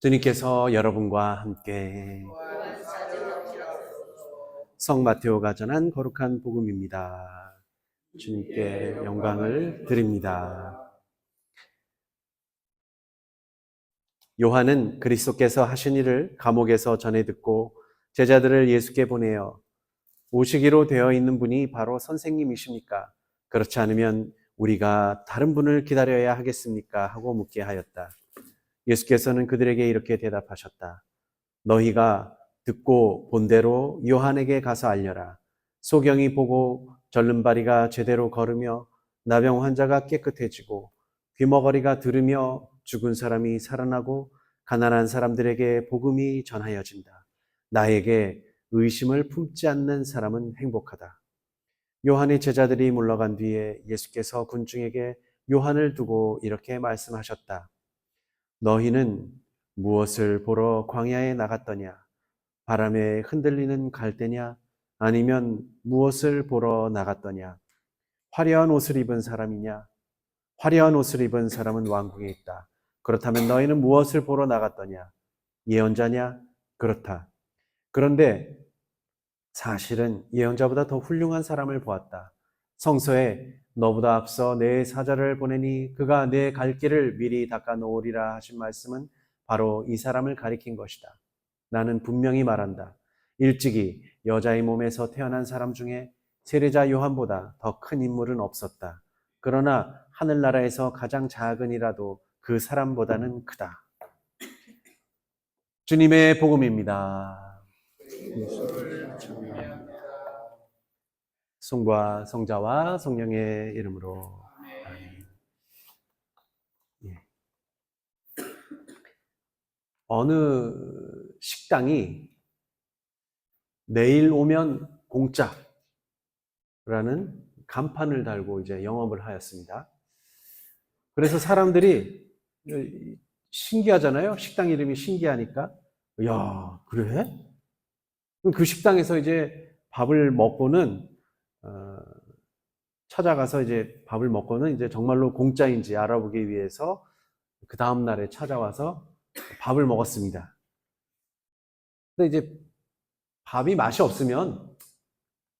주님께서 여러분과 함께 성 마테오가 전한 거룩한 복음입니다. 주님께 영광을 드립니다. 요한은 그리스도께서 하신 일을 감옥에서 전해 듣고 제자들을 예수께 보내어 오시기로 되어 있는 분이 바로 선생님이십니까? 그렇지 않으면 우리가 다른 분을 기다려야 하겠습니까? 하고 묻게 하였다. 예수께서는 그들에게 이렇게 대답하셨다. 너희가 듣고 본 대로 요한에게 가서 알려라. 소경이 보고 절름발이가 제대로 걸으며 나병 환자가 깨끗해지고 귀머거리가 들으며 죽은 사람이 살아나고 가난한 사람들에게 복음이 전하여진다. 나에게 의심을 품지 않는 사람은 행복하다. 요한의 제자들이 물러간 뒤에 예수께서 군중에게 요한을 두고 이렇게 말씀하셨다. 너희는 무엇을 보러 광야에 나갔더냐? 바람에 흔들리는 갈대냐? 아니면 무엇을 보러 나갔더냐? 화려한 옷을 입은 사람이냐? 화려한 옷을 입은 사람은 왕궁에 있다. 그렇다면 너희는 무엇을 보러 나갔더냐? 예언자냐? 그렇다. 그런데 사실은 예언자보다 더 훌륭한 사람을 보았다. 성서에 너보다 앞서 내 사자를 보내니 그가 내 갈 길을 미리 닦아 놓으리라 하신 말씀은 바로 이 사람을 가리킨 것이다. 나는 분명히 말한다. 일찍이 여자의 몸에서 태어난 사람 중에 세례자 요한보다 더 큰 인물은 없었다. 그러나 하늘나라에서 가장 작은 이라도 그 사람보다는 크다. 주님의 복음입니다. 성부와 성자와 성령의 이름으로. 예. 어느 식당이 내일 오면 공짜라는 간판을 달고 이제 영업을 하였습니다. 그래서 사람들이 신기하잖아요. 식당 이름이 신기하니까. 야, 그래? 그 식당에서 이제 밥을 먹고는 어, 찾아가서 이제 밥을 먹고는 이제 정말로 공짜인지 알아보기 위해서 그 다음 날에 찾아와서 밥을 먹었습니다. 근데 이제 밥이 맛이 없으면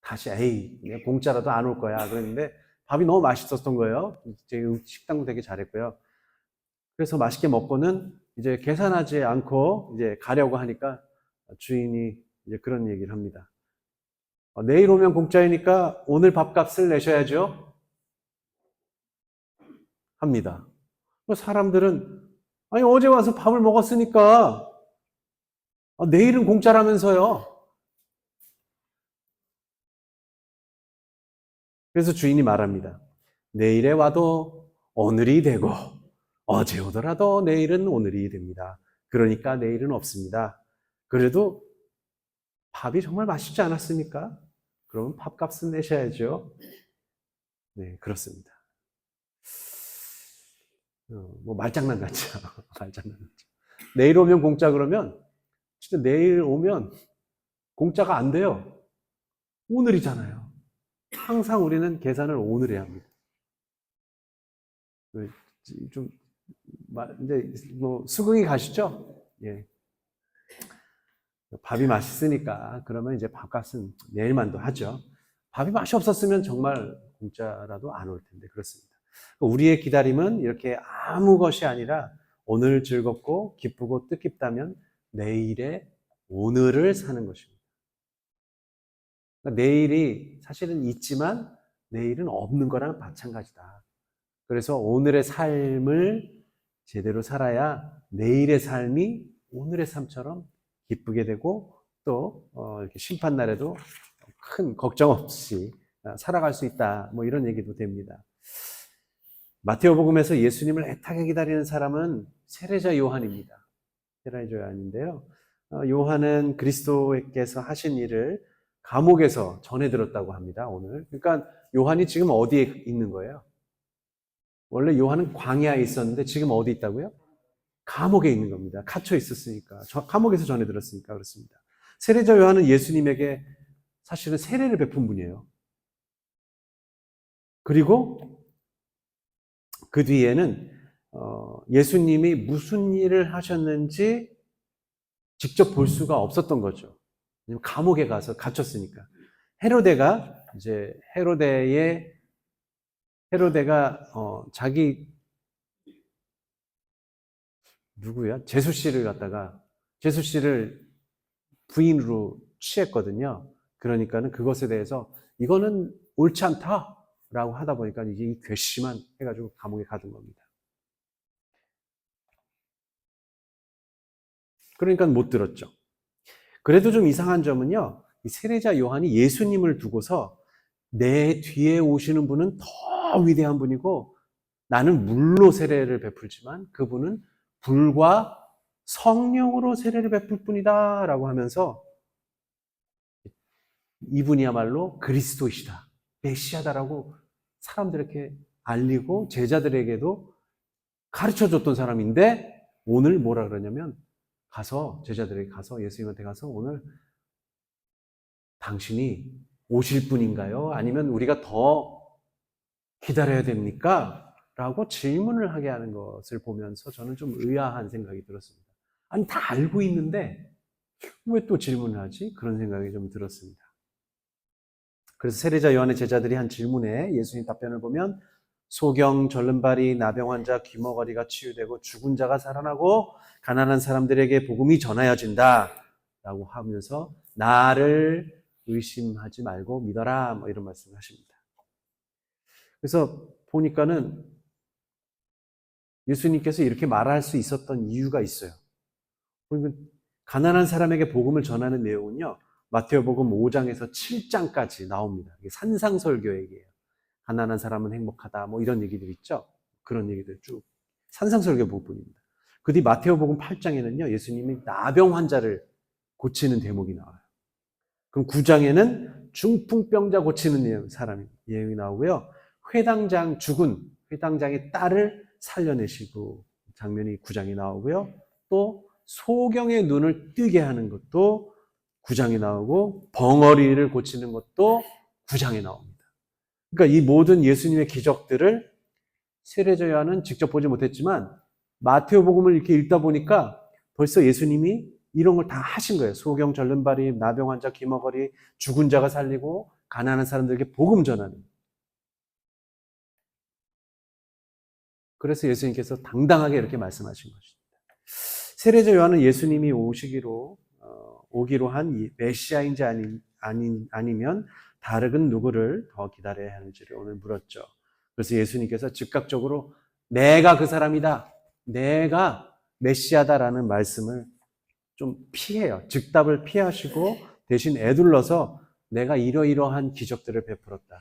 다시 에이 공짜라도 안 올 거야 그랬는데 밥이 너무 맛있었던 거예요. 제 식당도 되게 잘했고요. 그래서 맛있게 먹고는 이제 계산하지 않고 이제 가려고 하니까 주인이 이제 그런 얘기를 합니다. 어, 내일 오면 공짜이니까 오늘 밥값을 내셔야죠. 합니다. 사람들은 아니 어제 와서 밥을 먹었으니까 아, 내일은 공짜라면서요. 그래서 주인이 말합니다. 내일에 와도 오늘이 되고 어제 오더라도 내일은 오늘이 됩니다. 그러니까 내일은 없습니다. 그래도 밥이 정말 맛있지 않았습니까? 그러면 밥값은 내셔야죠. 네, 그렇습니다. 어, 뭐 말장난 같죠. 말장난 같죠. 내일 오면 공짜 그러면 진짜 내일 오면 공짜가 안 돼요. 오늘이잖아요. 항상 우리는 계산을 오늘 해야 합니다. 네, 좀 이제 뭐 수긍이 가시죠? 예. 밥이 맛있으니까 그러면 이제 밥값은 내일만도 하죠. 밥이 맛이 없었으면 정말 공짜라도 안 올 텐데 그렇습니다. 우리의 기다림은 이렇게 아무 것이 아니라 오늘 즐겁고 기쁘고 뜻깊다면 내일의 오늘을 사는 것입니다. 그러니까 내일이 사실은 있지만 내일은 없는 거랑 마찬가지다. 그래서 오늘의 삶을 제대로 살아야 내일의 삶이 오늘의 삶처럼 기쁘게 되고 또 어, 이렇게 심판 날에도 큰 걱정 없이 어, 살아갈 수 있다. 뭐 이런 얘기도 됩니다. 마테오 복음에서 예수님을 애타게 기다리는 사람은 세례자 요한입니다. 세례자 요한인데요. 어, 요한은 그리스도께서 하신 일을 감옥에서 전해 들었다고 합니다. 오늘. 그러니까 요한이 지금 어디에 있는 거예요? 원래 요한은 광야에 있었는데 지금 어디 있다고요? 감옥에 있는 겁니다. 갇혀 있었으니까. 감옥에서 전해 들었으니까 그렇습니다. 세례자 요한은 예수님에게 사실은 세례를 베푼 분이에요. 그리고 그 뒤에는 어, 예수님이 무슨 일을 하셨는지 직접 볼 수가 없었던 거죠. 감옥에 가서 갇혔으니까. 헤로데가 이제 헤로데의 헤로데가 어, 자기 누구야? 제수 씨를 갖다가 제수 씨를 부인으로 취했거든요. 그러니까는 그것에 대해서 이거는 옳지 않다라고 하다 보니까 이게 이 괘씸한 해가지고 감옥에 가둔 겁니다. 그러니까 못 들었죠. 그래도 좀 이상한 점은요. 이 세례자 요한이 예수님을 두고서 내 뒤에 오시는 분은 더 위대한 분이고 나는 물로 세례를 베풀지만 그분은 불과 성령으로 세례를 베풀 뿐이다 라고 하면서 이분이야말로 그리스도이시다. 메시아다라고 사람들에게 알리고 제자들에게도 가르쳐 줬던 사람인데 오늘 뭐라 그러냐면 가서 제자들에게 가서 예수님한테 가서 오늘 당신이 오실 분인가요? 아니면 우리가 더 기다려야 됩니까? 라고 질문을 하게 하는 것을 보면서 저는 좀 의아한 생각이 들었습니다. 아니, 다 알고 있는데 왜 또 질문을 하지? 그런 생각이 좀 들었습니다. 그래서 세례자 요한의 제자들이 한 질문에 예수님 답변을 보면 소경, 절름발이, 나병 환자, 귀머거리가 치유되고 죽은 자가 살아나고 가난한 사람들에게 복음이 전하여진다. 라고 하면서 나를 의심하지 말고 믿어라. 뭐 이런 말씀을 하십니다. 그래서 보니까는 예수님께서 이렇게 말할 수 있었던 이유가 있어요. 그러니까 가난한 사람에게 복음을 전하는 내용은요. 마테오복음 5장에서 7장까지 나옵니다. 이게 산상설교 얘기예요. 가난한 사람은 행복하다. 뭐 이런 얘기들 있죠. 그런 얘기들 쭉 산상설교 부분입니다. 그 뒤 마테오복음 8장에는요. 예수님이 나병 환자를 고치는 대목이 나와요. 그럼 9장에는 중풍병자 고치는 내용, 사람이 내용이 나오고요. 회당장 죽은 회당장의 딸을 살려내시고 장면이 9장에 나오고요. 또 소경의 눈을 뜨게 하는 것도 9장에 나오고 벙어리를 고치는 것도 9장에 나옵니다. 그러니까 이 모든 예수님의 기적들을 세례자 요한은 직접 보지 못했지만 마테오 복음을 이렇게 읽다 보니까 벌써 예수님이 이런 걸 다 하신 거예요. 소경 절름발이, 나병 환자, 기머거리, 죽은 자가 살리고 가난한 사람들에게 복음 전하는. 그래서 예수님께서 당당하게 이렇게 말씀하신 것입니다. 세례자 요한은 예수님이 오시기로 어, 오기로 한 메시아인지 아니, 아니, 아니면 다른 누구를 더 기다려야 하는지를 오늘 물었죠. 그래서 예수님께서 즉각적으로 내가 그 사람이다. 내가 메시아다라는 말씀을 좀 피해요. 즉답을 피하시고 대신 애둘러서 내가 이러이러한 기적들을 베풀었다.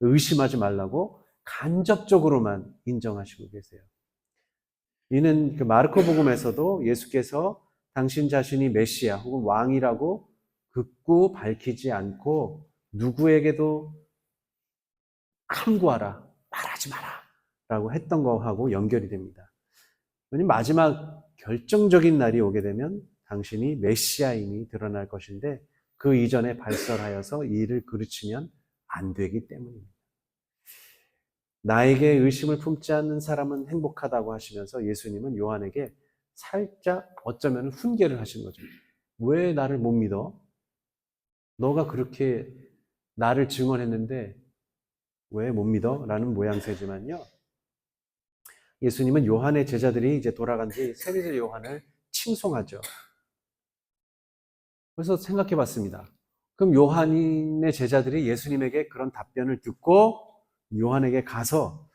의심하지 말라고 간접적으로만 인정하시고 계세요. 이는 그 마르코 복음에서도 예수께서 당신 자신이 메시아 혹은 왕이라고 극구 밝히지 않고 누구에게도 함구하라, 말하지 마라 라고 했던 거하고 연결이 됩니다. 왜냐면 마지막 결정적인 날이 오게 되면 당신이 메시아임이 드러날 것인데 그 이전에 발설하여서 이 일을 그르치면 안 되기 때문입니다. 나에게 의심을 품지 않는 사람은 행복하다고 하시면서 예수님은 요한에게 살짝 어쩌면 훈계를 하신 거죠. 왜 나를 못 믿어? 너가 그렇게 나를 증언했는데 왜 못 믿어? 라는 모양새지만요. 예수님은 요한의 제자들이 이제 돌아간 뒤 세례자 요한을 칭송하죠. 그래서 생각해 봤습니다. 그럼 요한의 제자들이 예수님에게 그런 답변을 듣고 요한에게 가서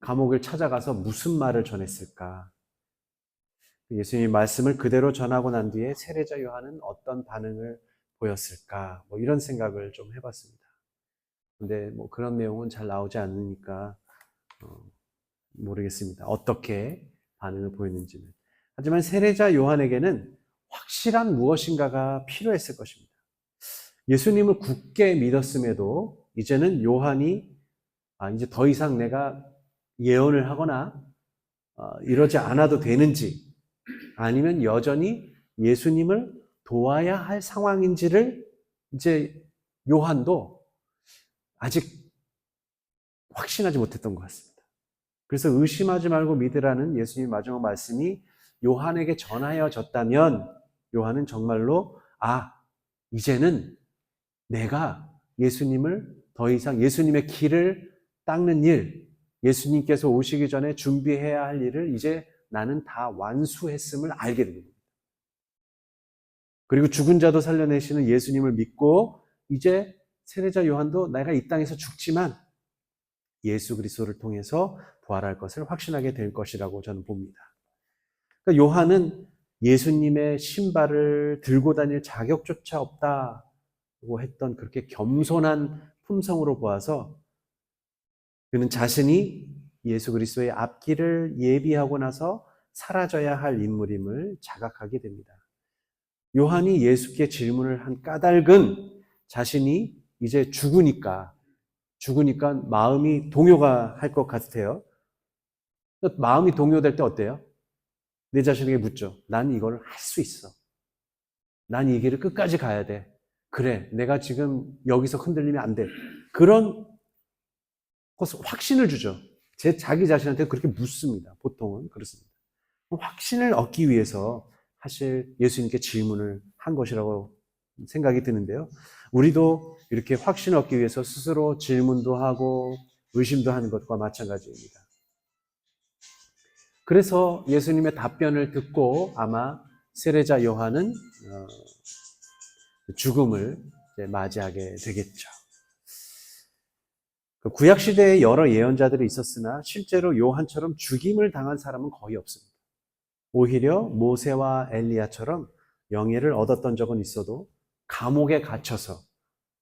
감옥을 찾아가서 무슨 말을 전했을까? 예수님이 말씀을 그대로 전하고 난 뒤에 세례자 요한은 어떤 반응을 보였을까? 뭐 이런 생각을 좀 해봤습니다. 근데 뭐 그런 내용은 잘 나오지 않으니까 어, 모르겠습니다. 어떻게 반응을 보였는지는. 하지만 세례자 요한에게는 확실한 무엇인가가 필요했을 것입니다. 예수님을 굳게 믿었음에도 이제는 요한이 아, 이제 더 이상 내가 예언을 하거나 어, 이러지 않아도 되는지 아니면 여전히 예수님을 도와야 할 상황인지를 이제 요한도 아직 확신하지 못했던 것 같습니다. 그래서 의심하지 말고 믿으라는 예수님의 마지막 말씀이 요한에게 전하여졌다면 요한은 정말로 아, 이제는 내가 예수님을 더 이상 예수님의 길을 닦는 일, 예수님께서 오시기 전에 준비해야 할 일을 이제 나는 다 완수했음을 알게 됩니다. 그리고 죽은 자도 살려내시는 예수님을 믿고 이제 세례자 요한도 내가 이 땅에서 죽지만 예수 그리스도를 통해서 부활할 것을 확신하게 될 것이라고 저는 봅니다. 그러니까 요한은 예수님의 신발을 들고 다닐 자격조차 없다고 했던 그렇게 겸손한 품성으로 보아서 그는 자신이 예수 그리스도의 앞길을 예비하고 나서 사라져야 할 인물임을 자각하게 됩니다. 요한이 예수께 질문을 한 까닭은 자신이 이제 죽으니까 죽으니까 마음이 동요가 할 것 같아요. 마음이 동요될 때 어때요? 내 자신에게 묻죠. 난 이걸 할 수 있어. 난 이 길을 끝까지 가야 돼. 그래, 내가 지금 여기서 흔들리면 안 돼. 그런 것을 확신을 주죠. 제 자기 자신한테 그렇게 묻습니다. 보통은 그렇습니다. 확신을 얻기 위해서 사실 예수님께 질문을 한 것이라고 생각이 드는데요. 우리도 이렇게 확신을 얻기 위해서 스스로 질문도 하고 의심도 하는 것과 마찬가지입니다. 그래서 예수님의 답변을 듣고 아마 세례자 요한은 어, 죽음을 맞이하게 되겠죠. 그 구약 시대에 여러 예언자들이 있었으나 실제로 요한처럼 죽임을 당한 사람은 거의 없습니다. 오히려 모세와 엘리야처럼 영예를 얻었던 적은 있어도 감옥에 갇혀서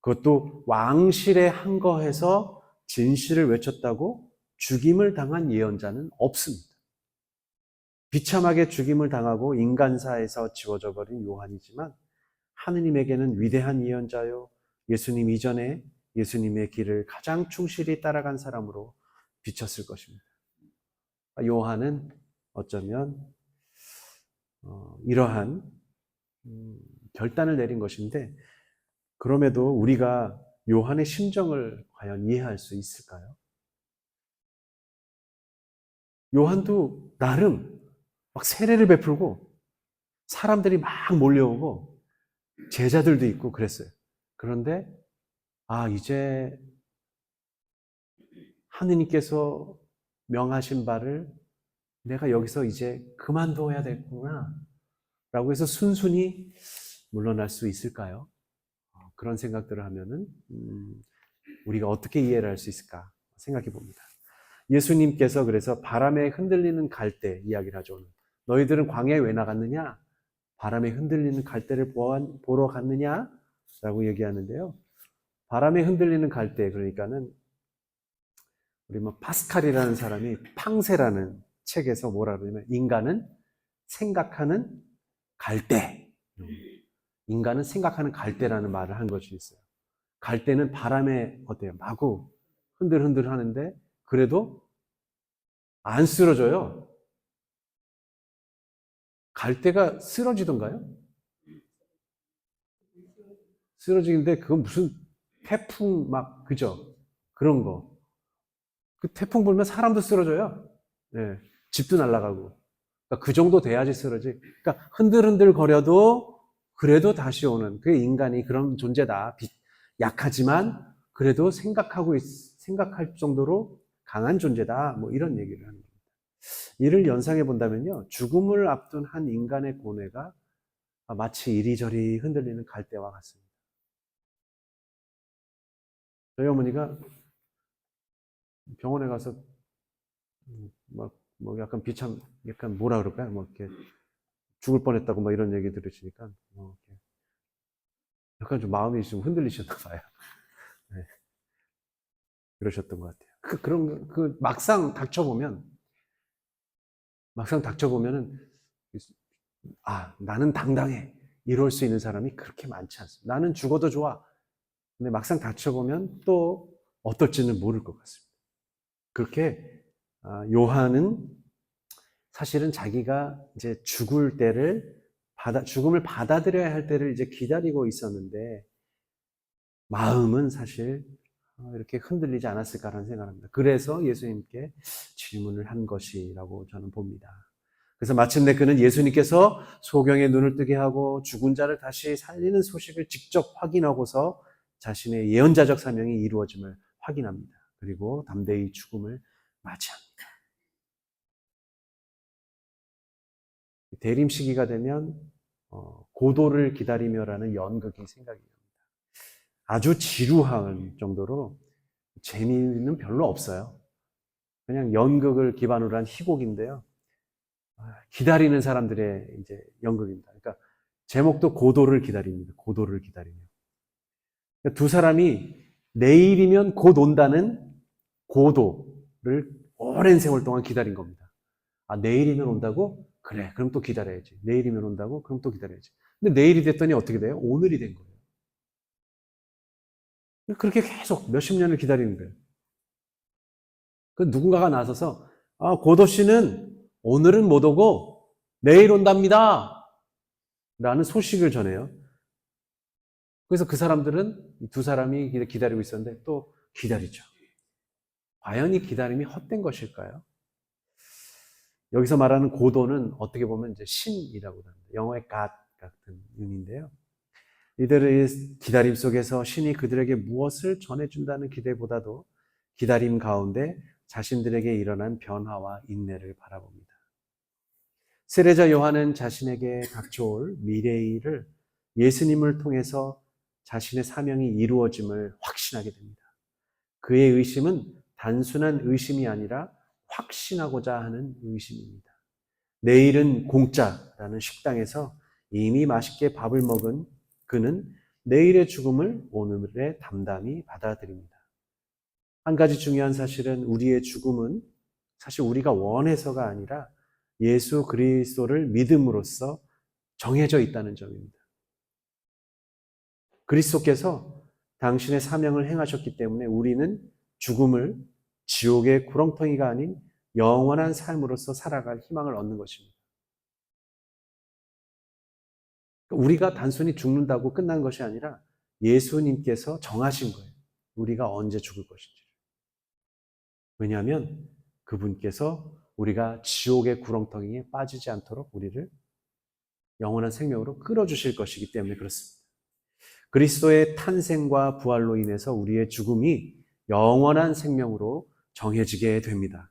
그것도 왕실에 항거해서 진실을 외쳤다고 죽임을 당한 예언자는 없습니다. 비참하게 죽임을 당하고 인간사에서 지워져 버린 요한이지만 하느님에게는 위대한 예언자요 예수님 이전에 예수님의 길을 가장 충실히 따라간 사람으로 비쳤을 것입니다. 요한은 어쩌면 어, 이러한 음, 결단을 내린 것인데 그럼에도 우리가 요한의 심정을 과연 이해할 수 있을까요? 요한도 나름 막 세례를 베풀고 사람들이 막 몰려오고 제자들도 있고 그랬어요. 그런데 아 이제 하느님께서 명하신 바를 내가 여기서 이제 그만둬야 되구나 라고 해서 순순히 물러날 수 있을까요? 어, 그런 생각들을 하면은 음, 우리가 어떻게 이해를 할 수 있을까 생각해 봅니다. 예수님께서 그래서 바람에 흔들리는 갈대 이야기를 하죠. 너희들은 광야에 왜 나갔느냐? 바람에 흔들리는 갈대를 보러 갔느냐? 라고 얘기하는데요. 바람에 흔들리는 갈대, 그러니까는 우리 뭐 파스칼이라는 사람이 팡세라는 책에서 뭐라 그러냐면 인간은 생각하는 갈대. 인간은 생각하는 갈대라는 말을 한 것이 있어요. 갈대는 바람에 어때요? 마구 흔들흔들 하는데 그래도 안 쓰러져요. 갈대가 쓰러지던가요? 쓰러지는데 그건 무슨 태풍 막 그죠? 그런 거. 그 태풍 불면 사람도 쓰러져요. 네. 집도 날아가고. 그러니까 그 정도 돼야지 쓰러지. 그러니까 흔들흔들 거려도 그래도 다시 오는 그 인간이 그런 존재다. 약하지만 그래도 생각하고 있, 생각할 정도로 강한 존재다. 뭐 이런 얘기를 하는 겁니다. 이를 연상해 본다면요. 죽음을 앞둔 한 인간의 고뇌가 마치 이리저리 흔들리는 갈대와 같습니다. 저희 어머니가 병원에 가서 막, 뭐 약간 비참, 약간 뭐라 그럴까요? 뭐 이렇게 죽을 뻔했다고 막 이런 얘기 들으시니까, 뭐 약간 좀 마음이 좀 흔들리셨나 봐요. 네. 그러셨던 것 같아요. 그, 그런, 그, 막상 닥쳐보면, 막상 닥쳐보면은, 아, 나는 당당해. 이럴 수 있는 사람이 그렇게 많지 않습니다. 나는 죽어도 좋아. 근데 막상 닥쳐보면 또 어떨지는 모를 것 같습니다. 그렇게 아, 요한은 사실은 자기가 이제 죽을 때를 받아, 죽음을 받아들여야 할 때를 이제 기다리고 있었는데 마음은 사실 어, 이렇게 흔들리지 않았을까라는 생각합니다. 그래서 예수님께 질문을 한 것이라고 저는 봅니다. 그래서 마침내 그는 예수님께서 소경의 눈을 뜨게 하고 죽은 자를 다시 살리는 소식을 직접 확인하고서 자신의 예언자적 사명이 이루어짐을 확인합니다. 그리고 담대히 죽음을 맞이합니다. 대림 시기가 되면 어, 고도를 기다리며라는 연극이 생각이 납니다. 아주 지루한 정도로 재미는 별로 없어요. 그냥 연극을 기반으로 한 희곡인데요. 아, 기다리는 사람들의 이제 연극입니다. 그러니까 제목도 고도를 기다립니다. 고도를 기다리며. 그러니까 두 사람이 내일이면 곧 온다는 고도를 오랜 세월 동안 기다린 겁니다. 아, 내일이면 온다고? 그래, 그럼 또 기다려야지. 내일이면 온다고? 그럼 또 기다려야지. 근데 내일이 됐더니 어떻게 돼요? 오늘이 된 거예요. 그렇게 계속 몇십 년을 기다리는 거예요. 그 누군가가 나서서, 아, 고도 씨는 오늘은 못 오고 내일 온답니다. 라는 소식을 전해요. 그래서 그 사람들은 이두 사람이 기다리고 있었는데 또 기다리죠. 과연 이 기다림이 헛된 것일까요? 여기서 말하는 고도는 어떻게 보면 이제 신이라고 합니다. 영어의 God 같은 의미인데요. 이들의 기다림 속에서 신이 그들에게 무엇을 전해준다는 기대보다도 기다림 가운데 자신들에게 일어난 변화와 인내를 바라봅니다. 세례자 요한은 자신에게 닥쳐올 미래의 일을 예수님을 통해서 자신의 사명이 이루어짐을 확신하게 됩니다. 그의 의심은 단순한 의심이 아니라 확신하고자 하는 의심입니다. 내일은 공짜라는 식당에서 이미 맛있게 밥을 먹은 그는 내일의 죽음을 오늘의 담담히 받아들입니다. 한 가지 중요한 사실은 우리의 죽음은 사실 우리가 원해서가 아니라 예수 그리스도를 믿음으로써 정해져 있다는 점입니다. 그리스도께서 당신의 사명을 행하셨기 때문에 우리는 죽음을 지옥의 구렁텅이가 아닌 영원한 삶으로서 살아갈 희망을 얻는 것입니다. 우리가 단순히 죽는다고 끝난 것이 아니라 예수님께서 정하신 거예요. 우리가 언제 죽을 것인지. 왜냐하면 그분께서 우리가 지옥의 구렁텅이에 빠지지 않도록 우리를 영원한 생명으로 끌어주실 것이기 때문에 그렇습니다. 그리스도의 탄생과 부활로 인해서 우리의 죽음이 영원한 생명으로 정해지게 됩니다.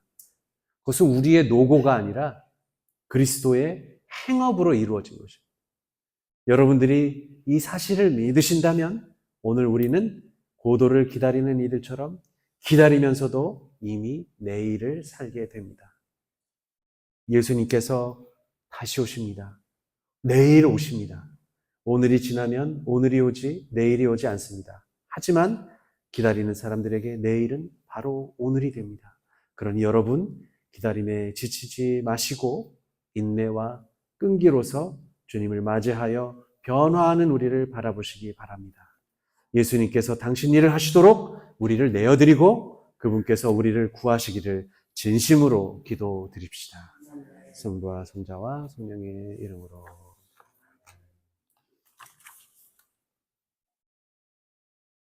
그것은 우리의 노고가 아니라 그리스도의 행업으로 이루어진 것입니다. 여러분들이 이 사실을 믿으신다면 오늘 우리는 고도를 기다리는 이들처럼 기다리면서도 이미 내일을 살게 됩니다. 예수님께서 다시 오십니다. 내일 오십니다. 오늘이 지나면 오늘이 오지 내일이 오지 않습니다. 하지만 기다리는 사람들에게 내일은 바로 오늘이 됩니다. 그러니 여러분 기다림에 지치지 마시고 인내와 끈기로서 주님을 맞이하여 변화하는 우리를 바라보시기 바랍니다. 예수님께서 당신 일을 하시도록 우리를 내어드리고 그분께서 우리를 구하시기를 진심으로 기도드립시다. 성부와 성자와 성령의 이름으로